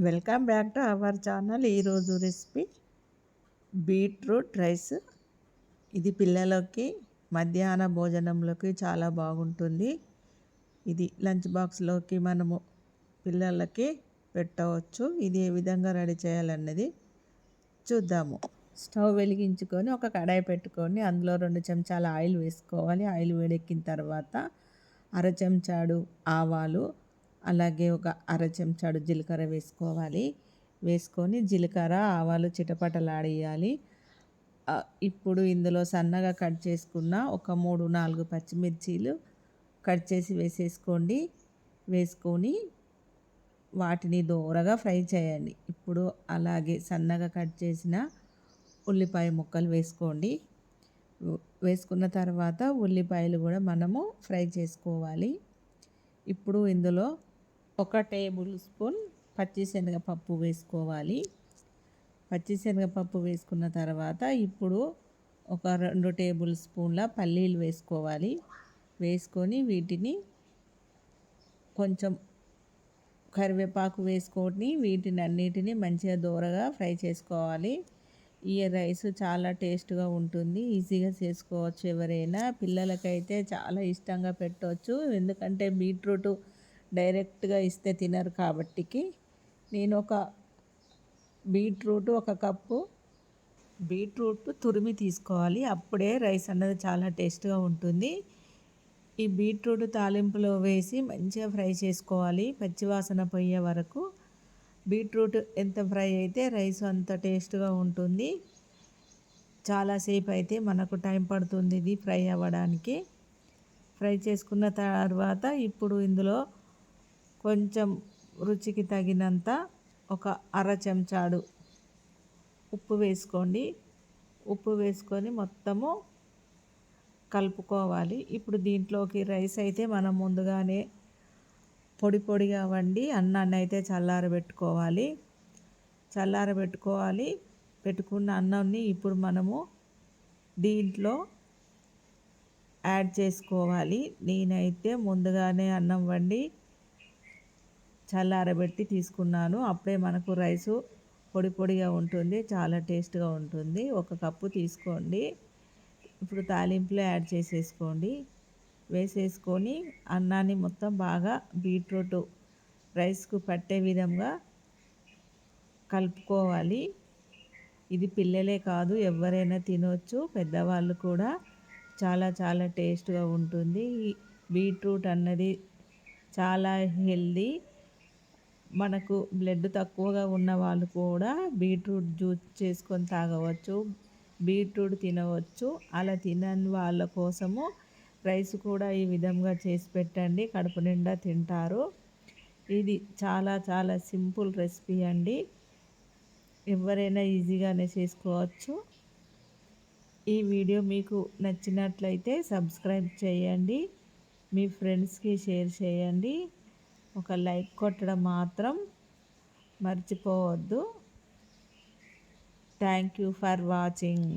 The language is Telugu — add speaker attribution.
Speaker 1: Welcome back to our channel. ఈరోజు రెసిపీ బీట్రూట్ రైస్. ఇది పిల్లలకి మధ్యాహ్న భోజనంలోకి చాలా బాగుంటుంది. ఇది లంచ్ బాక్స్లోకి మనము పిల్లలకి పెట్టవచ్చు. ఇది ఏ విధంగా రెడీ చేయాలన్నది చూద్దాము. స్టవ్ వెలిగించుకొని ఒక కడాయి పెట్టుకొని అందులో రెండు చెంచాల ఆయిల్ వేసుకోవాలి. ఆయిల్ వేడెక్కిన తర్వాత అర చెంచాడు ఆవాలు అలాగే ఒక అర చెంచాడు జీలకర్ర వేసుకోవాలి. వేసుకొని జీలకర్ర ఆవాలు చిటపటలాడేయాలి. ఇప్పుడు ఇందులో సన్నగా కట్ చేసుకున్న ఒక మూడు నాలుగు పచ్చిమిర్చీలు కట్ చేసి వేసేసుకోండి. వేసుకొని వాటిని దూరగా ఫ్రై చేయండి. ఇప్పుడు అలాగే సన్నగా కట్ చేసిన ఉల్లిపాయ ముక్కలు వేసుకోండి. వేసుకున్న తర్వాత ఉల్లిపాయలు కూడా మనము ఫ్రై చేసుకోవాలి. ఇప్పుడు ఇందులో ఒక టేబుల్ స్పూన్ పచ్చిశనగపప్పు వేసుకోవాలి. పచ్చిశనగపప్పు వేసుకున్న తర్వాత ఇప్పుడు ఒక రెండు టేబుల్ స్పూన్ల పల్లీలు వేసుకోవాలి. వేసుకొని వీటిని కొంచెం కరివేపాకు వేసుకొని వీటిని అన్నిటిని మంచిగా దూరగా ఫ్రై చేసుకోవాలి. ఈ రైస్ చాలా టేస్ట్గా ఉంటుంది. ఈజీగా చేసుకోవచ్చు ఎవరైనా. పిల్లలకైతే చాలా ఇష్టంగా పెట్టవచ్చు ఎందుకంటే బీట్రూట్ డైరెక్ట్గా ఇస్తే తినరు కాబట్టికి నేను ఒక బీట్రూట్ ఒక కప్పు బీట్రూట్ తురిమి తీసుకోవాలి. అప్పుడే రైస్ అన్నది చాలా టేస్ట్గా ఉంటుంది. ఈ బీట్రూట్ తాలింపులో వేసి మంచిగా ఫ్రై చేసుకోవాలి పచ్చివాసన పోయే వరకు. బీట్రూట్ ఎంత ఫ్రై అయితే రైస్ అంత టేస్ట్గా ఉంటుంది. చాలాసేపు అయితే మనకు టైం పడుతుంది ఇది ఫ్రై అవ్వడానికి. ఫ్రై చేసుకున్న తర్వాత ఇప్పుడు ఇందులో కొంచెం రుచికి తగినంత ఒక అర చెంచాడు ఉప్పు వేసుకోండి. ఉప్పు వేసుకొని మొత్తము కలుపుకోవాలి. ఇప్పుడు దీంట్లోకి రైస్ అయితే మనం ముందుగానే పొడి పొడిగా వండి అన్నాన్ని అయితే చల్లారబెట్టుకోవాలి. చల్లారబెట్టుకోవాలి. పెట్టుకున్న అన్నాన్ని ఇప్పుడు మనము దీంట్లో యాడ్ చేసుకోవాలి. నేనైతే ముందుగానే అన్నం వండి చల్లారబెట్టి తీసుకున్నాను. అప్పుడే మనకు రైసు పొడి పొడిగా ఉంటుంది చాలా టేస్ట్గా ఉంటుంది. ఒక కప్పు తీసుకోండి. ఇప్పుడు తాలింపులో యాడ్ చేసేసుకోండి. వేసేసుకొని అన్నాన్ని మొత్తం బాగా బీట్రూట్ రైస్కు పట్టే విధంగా కలుపుకోవాలి. ఇది పిల్లలే కాదు ఎవరైనా తినవచ్చు పెద్దవాళ్ళు కూడా చాలా చాలా టేస్ట్గా ఉంటుంది. బీట్రూట్ అన్నది చాలా హెల్దీ. మనకు బ్లడ్ తక్కువగా ఉన్న వాళ్ళు కూడా బీట్రూట్ జ్యూస్ చేసుకొని తాగవచ్చు బీట్రూట్ తినవచ్చు. అలా తినని వాళ్ళ కోసము రైస్ కూడా ఈ విధంగా చేసి పెట్టండి. కడుపు నిండా తింటారు. ఇది చాలా చాలా సింపుల్ రెసిపీ అండి. ఎవరైనా ఈజీగానే చేసుకోవచ్చు. ఈ వీడియో మీకు నచ్చినట్లయితే సబ్స్క్రైబ్ చేయండి. మీ ఫ్రెండ్స్కి షేర్ చేయండి. ఒక లైక్ కొట్టడం మాత్రం మర్చిపోవద్దు. Thank you for watching